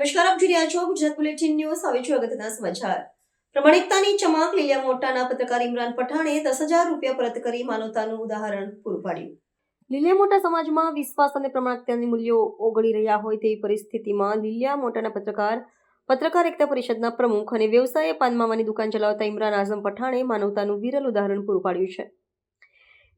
રહ્યા છો Gujarat bulletin news. હવે છું સમાચાર. પ્રમાણિકતાની ચમક લીલિયા મોટાના પત્રકાર ઇમરાન પઠાણે દસ હજાર રૂપિયા પરત કરી માનવતાનું ઉદાહરણ પૂરું પાડ્યું. લીલિયા મોટા સમાજમાં વિશ્વાસ અને પ્રમાણિકતાની મૂલ્યો ઓગળી રહ્યા હોય તેવી પરિસ્થિતિમાં લીલિયા મોટાના પત્રકાર પત્રકાર એકતા પરિષદના પ્રમુખ અને વ્યવસાયે પાનમાવાની દુકાન ચલાવતા ઇમરાન આઝમ પઠાણે માનવતાનું વિરલ ઉદાહરણ પૂરું પાડ્યું છે.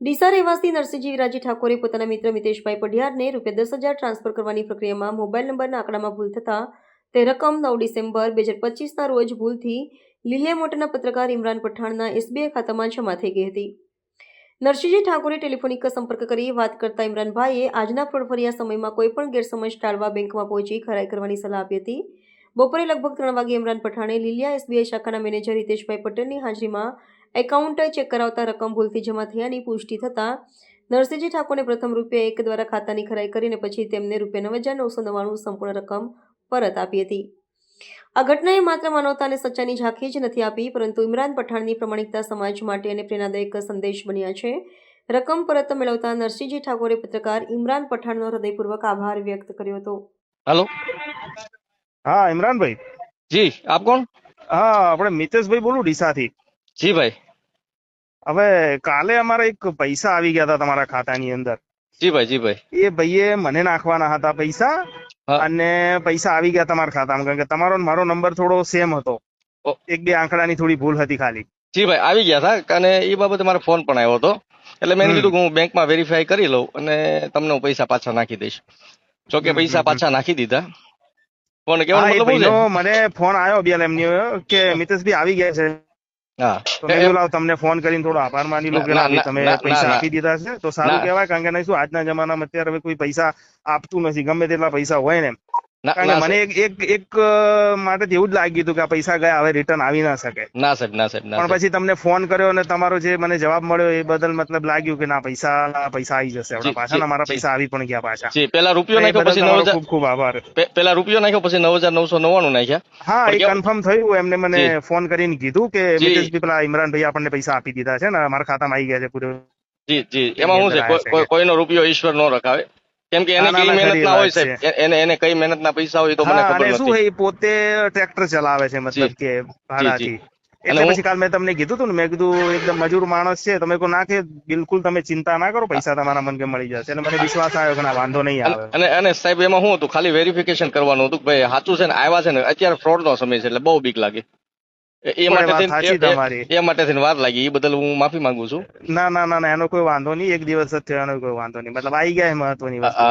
ડીસા રહેવાસી નરસિંહજી વિરાજી ઠાકોરે પોતાના મિત્ર મિતેશભાઈ પઢિયારને રૂપિયા દસ હજાર ટ્રાન્સફર કરવાની પ્રક્રિયામાં મોબાઈલ નંબરના આંકડામાં ભૂલ થતાં તે રકમ નવ ડિસેમ્બર બે હજાર પચીસના રોજ ભૂલથી લીલિયા મોટાના પત્રકાર ઇમરાન પઠાણના એસબીઆઈ ખાતામાં જમા થઈ ગઈ હતી. નરસિંહજી ઠાકોરે ટેલિફોનિક સંપર્ક કરી વાત કરતા ઇમરાનભાઈએ આજના ફળફળિયા સમયમાં કોઈપણ ગેરસમજ ટાળવા બેંકમાં પહોંચી ખરાઈ કરવાની સલાહ આપી હતી. બપોરે લગભગ ત્રણ વાગે ઇમરાન પઠાણે લીલિયા એસબીઆઈ શાખાના મેનેજર હિતેશભાઈ પટેલની હાજરીમાં એકાઉન્ટ ચેક કરાવતા રકમ ભૂલથી જમા થયાની પુષ્ટિ થતાં નરસિંહજી ઠાકોરને પ્રથમ રૂપિયા એક દ્વારા ખાતાની ખરાઈ કરીને પછી તેમને રૂપિયા નવ હજાર નવસો નવ્વાણું સંપૂર્ણ રકમ પરત આપી હતી. આ ઘટનાએ માત્ર માનવતાને સચ્ચાઈની ઝાંખી જ નથી આપી પરંતુ ઇમરાન પઠાણની પ્રમાણિકતા સમાજ માટે અને પ્રેરણાદાયક સંદેશ બન્યા છે. રકમ પરત મેળવતા નરસિંહજી ઠાકોરે પત્રકાર ઇમરાન પઠાણનો હૃદયપૂર્વક આભાર વ્યક્ત કર્યો હતો. હેલો. હા ઇમરાનભાઈ. જી આપ કોણ? હા આપણે મિતેશભાઈ બોલું ડીસાથી. જી ભાઈ. હવે કાલે અમારે એક પૈસા આવી ગયા હતા તમારા ખાતાની અંદર. જી ભાઈ જી ભાઈ. એ ભાઈએ મને નાખવાના હતા પૈસા અને પૈસા આવી ગયા તમારા ખાતામાં કારણ કે તમારો મારો નંબર થોડો સેમ હતો. એક બે આંકડાની થોડી ભૂલ હતી ખાલી. જી ભાઈ આવી ગયા હતા અને એ બાબતે મારો ફોન પણ આવ્યો હતો. એટલે મેં કીધું કે હું બેંકમાં વેરીફાઈ કરી લઉં અને તમને હું પૈસા પાછા નાખી દઈશ. જો કે પૈસા પાછા નાખી દીધા. ફોન કેવાનો મતલબ મને ફોન આવ્યો બે એમની કે મિતેશભાઈ આવી ગયા છે. તમને ફોન કરીને થોડો આભાર માની લો કે તમે પૈસા આપી દીધા છે. તો સારું. કહેવાય કારણ કે નહીં શું આજના જમાનામાં અત્યારે હવે કોઈ પૈસા આપતું નથી ગમે તેટલા પૈસા હોય ના કારણ ના મને એક એક માટે એવું જ લાગ્યું હતું કે આ પૈસા ગયા હવે રિટર્ન આવી ના શકે. ના સાહેબ ના સાહેબ પણ પછી તમને ફોન કર્યો અને તમારો જે મને જવાબ મળ્યો એ બદલ મતલબ લાગ્યું કે ના પૈસા પૈસા આવી જશે. આપણા પાછા જી. પૈસા આવી પણ ગયા પાછા. જી પેલા રૂપિયો નાખ્યો પછી નવ ખૂબ ખૂબ આભાર. પેલા રૂપિયો નાખ્યો પછી નવ હજાર નવસો નવ્વાણું નાખ્યા. હા એ કન્ફર્મ થયું એમને મને ફોન કરીને કીધું કે. મિતેશભાઈ પેલા ઇમરાનભાઈ આપણને પૈસા આપી દીધા છે ને મારા ખાતામાં આવી ગયા છે પૂરે જી જી. એમાં શું છે કોઈનો રૂપિયો ઈશ્વર ન રખાવે. કેમ કે એને કઈ મહેનત ના હોય સાહેબ એને એને કઈ મહેનત ના પૈસા હોય તો મને ખબર નથી શું એ પોતે ટ્રેક્ટર ચલાવે છે મતલબ કે ભાડાથી. એટલે પછી કાલ મેં તમને કીધું હતું ને મેં કીધું એકદમ મજૂર માણસ છે તમે કોઈ નાખે બિલકુલ તમે ચિંતા ના કરો પૈસા તમારા મન કે મળી જશે. અને મને વિશ્વાસ આવ્યો કે ના વાંધો નહીં આવે. અને અને સાહેબ એમાં શું હતું? ખાલી વેરિફિકેશન કરવાનું હતું કે ભાઈ સાચું છે ને આવ્યા છે ને અત્યારે ફ્રોડ નો સમય છે એટલે બહુ બીક લાગે. એ- માટે એ- માટે થઈને વાર લાગી. એ બદલ હું માફી માંગુ છું. ના ના ના ના એનો કોઈ વાંધો નહીં. એક દિવસ જ થયો એનો કોઈ વાંધો નહીં. મતલબ આવી ગયા મહત્વની વસ્તુ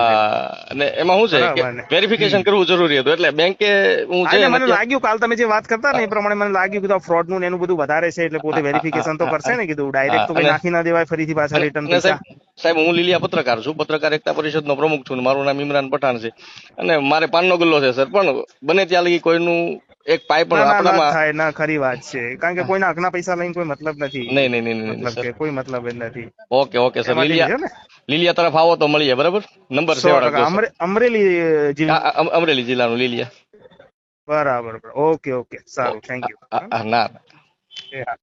અને એમાં શું છે કે વેરિફિકેશન કરવું જરૂરી હતું. એટલે બેંકે હું ને મને લાગ્યું કાલ તમે જે વાત કરતા ને એ પ્રમાણે મને લાગ્યું કે ફ્રોડનું એનું બધું વધારે છે એટલે પોતે વેરિફિકેશન તો કરશે ને કીધું. ડાયરેક્ટ તો કઈ નાખી ના દેવાય ફરીથી પાછા રિટર્ન સાહેબ સાહેબ હું લીલિયા પત્રકાર છું. પત્રકાર એકતા પરિષદનો પ્રમુખ છું મારું નામ ઇમરાન પઠાણ છે. અને મારે પાનનો ગલ્લો છે સર. પણ બને ત્યાં લગી કોઈનું એક પાય પણ આપણામાં થાય ના ખરી વાત છે. કારણ કે કોઈના હકના પૈસા લઈને કોઈ મતલબ નથી. નહીં નહીં નહીં મતલબ કે કોઈ મતલબ જ નથી. Okay okay sir. લીલિયા ને? લીલિયા તરફ આવો તો મળીએ બરાબર? નંબર સેવા અમરેલી જિલ્લા અમરેલી જિલ્લાનું લીલિયા. બરાબર ઓકે ઓકે. સારું થેન્ક યુ ના. એ હા.